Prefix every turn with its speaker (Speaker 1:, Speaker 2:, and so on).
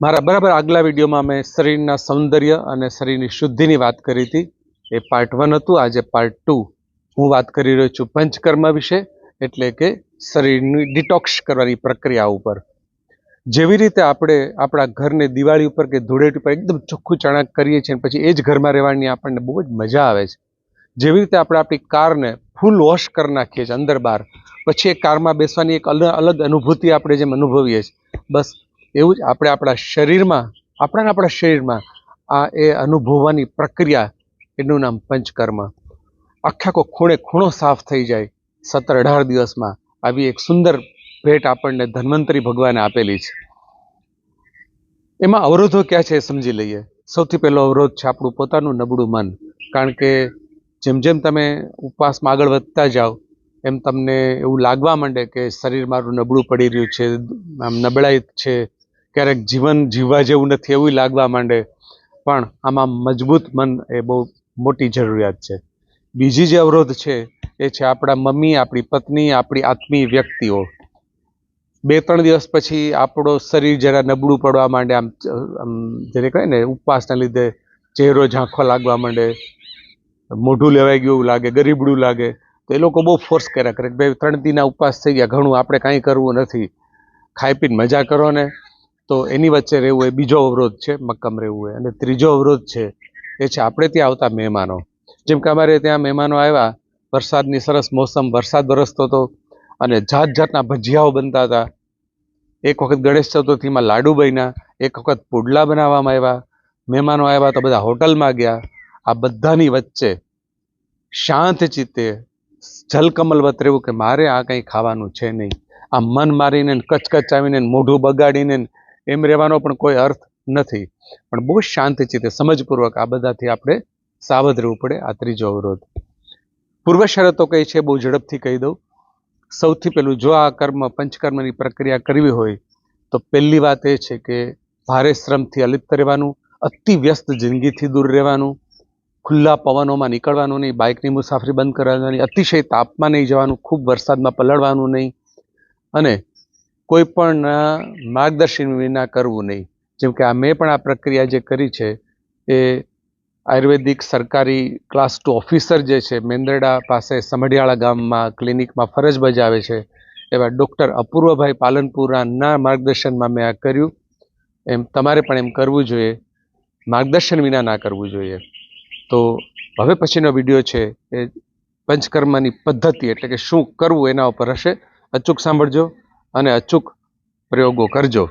Speaker 1: મારા બરાબર આગલા વિડીયોમાં મેં શરીરના સૌંદર્ય અને શરીરની શુદ્ધિની વાત કરી હતી. એ પાર્ટ વન હતું. આજે પાર્ટ ટુ હું વાત કરી રહ્યો છું પંચકર્મ વિશે, એટલે કે શરીરની ડિટોક્સ કરવાની પ્રક્રિયા ઉપર. જેવી રીતે આપણે આપણા ઘરને દિવાળી ઉપર કે ધૂળેટી ઉપર એકદમ ચોખ્ખું ચણાક કરીએ છીએ પછી એ જ ઘરમાં રહેવાની આપણને બહુ જ મજા આવે છે. જેવી રીતે આપણે આપણી કારને ફૂલ વોશ કરી નાખીએ છીએ અંદર બહાર, પછી એ કારમાં બેસવાની એક અલગ અલગ અનુભૂતિ આપણે જેમ અનુભવીએ છીએ. બસ એવું જ આપણે આપણા શરીરમાં, આપણાને આપણા શરીરમાં આ એ અનુભવવાની પ્રક્રિયા, એનું નામ પંચકર્મ. આખાકો આખો ખૂણે ખૂણો સાફ થઈ જાય સત્તર અઢાર દિવસમાં. આવી એક સુંદર ભેટ આપણને ધન્વંતરી ભગવાને આપેલી છે. એમાં અવરોધો ક્યાં છે એ સમજી લઈએ. સૌથી પહેલો અવરોધ છે આપણું પોતાનું નબળું મન. કારણ કે જેમ જેમ તમે ઉપવાસમાં આગળ વધતા જાઓ, એમ તમને એવું લાગવા માંડે કે શરીર મારું નબળું પડી રહ્યું છે, આમ નબળાઈ છે ક્યારેક જીવન જીવવા જેવું નથી એવું લાગવા માંડે. પણ આમાં મજબૂત મન એ બહુ મોટી જરૂરિયાત છે. બીજી જે અવરોધ છે એ છે આપણા મમ્મી, આપણી પત્ની, આપણી આત્મીય વ્યક્તિઓ. બે ત્રણ દિવસ પછી આપણો શરીર જરા નબળું પડવા માંડે, આમ આમ જેને કહે ને ઉપવાસના લીધે ચહેરો ઝાંખો લાગવા માંડે, મોઢું લેવાઈ ગયું લાગે, ગરીબડું લાગે, તો એ લોકો બહુ ફોર્સ કર્યા કરે કે ભાઈ ત્રણ દીના ઉપવાસ થઈ ગયા, ઘણું આપણે કાંઈ કરવું નથી. ખાઈ પીને મજા કરો ને. તો એની વચ્ચે રહેવું એ બીજો અવરોધ છે, મક્કમ રહેવું અને ત્રીજો અવરોધ છે, એ છે આપણે ત્યાં આવતા મહેમાનો. જેમ કે અમારે ત્યાં મહેમાનો આવ્યા, વરસાદની સરસ મોસમ, વરસાદ વરસતો હતો અને જાત જાતના ભજીયાઓ બનતા હતા. એક વખત ગણેશ ચતુર્થીમાં લાડુ બન્યા, એક વખત પુડલા બનાવવામાં આવ્યા. મહેમાનો આવ્યા તો બધા હોટલમાં ગયા. આ બધાની વચ્ચે શાંત ચિત્તે જલકમલવત રહેવું કે મારે આ કંઈ ખાવાનું છે નહીં. આ મન મારીને કચકચાવીને મોઢું બગાડીને એમ રહેવાનો પણ કોઈ અર્થ નથી. પણ બહુ શાંતિચિત્તે સમજપૂર્વક આ બધાથી આપણે સાવધ રહેવું પડે, આ ત્રીજો અવરોધ. પૂર્વ શરતો કઈ છે, બહુ ઝડપથી કહી દઉં. સૌથી પહેલું, જો આ કર્મ, પંચકર્મની પ્રક્રિયા કરવી હોય, તો પહેલી વાત એ છે કે ભારે શ્રમથી અલિપ્ત રહેવાનું, અતિ વ્યસ્ત જિંદગીથી દૂર રહેવાનું, ખુલ્લા પવનોમાં નીકળવાનું નહીં, બાઇકની મુસાફરી બંધ કરવાની, અતિશય તાપમાં નહીં જવાનું, ખૂબ વરસાદમાં પલળવાનું નહીં. અને કોઈ પણ માર્ગદર્શન વિના કરવું નહીં. જેમ કે આ મેં પણ આ પ્રક્રિયા જે કરી છે એ આયુર્વેદિક સરકારી ક્લાસ ટુ ઓફિસર જે છે, મેંદરડા પાસે સમઢિયાળા ગામમાં ક્લિનિકમાં ફરજ બજાવે છે, એવા ડૉક્ટર અપૂર્વભાઈ પાલનપુરાના માર્ગદર્શનમાં મેં આ કર્યું. એમ તમારે પણ એમ કરવું જોઈએ, માર્ગદર્શન વિના ના કરવું જોઈએ. તો હવે પછીનો વીડિયો છે એ પંચકર્મની પદ્ધતિ એટલે કે શું કરવું એના ઉપર હશે. અચૂક સાંભળજો. અને અચૂક પ્રયોગો કરજો.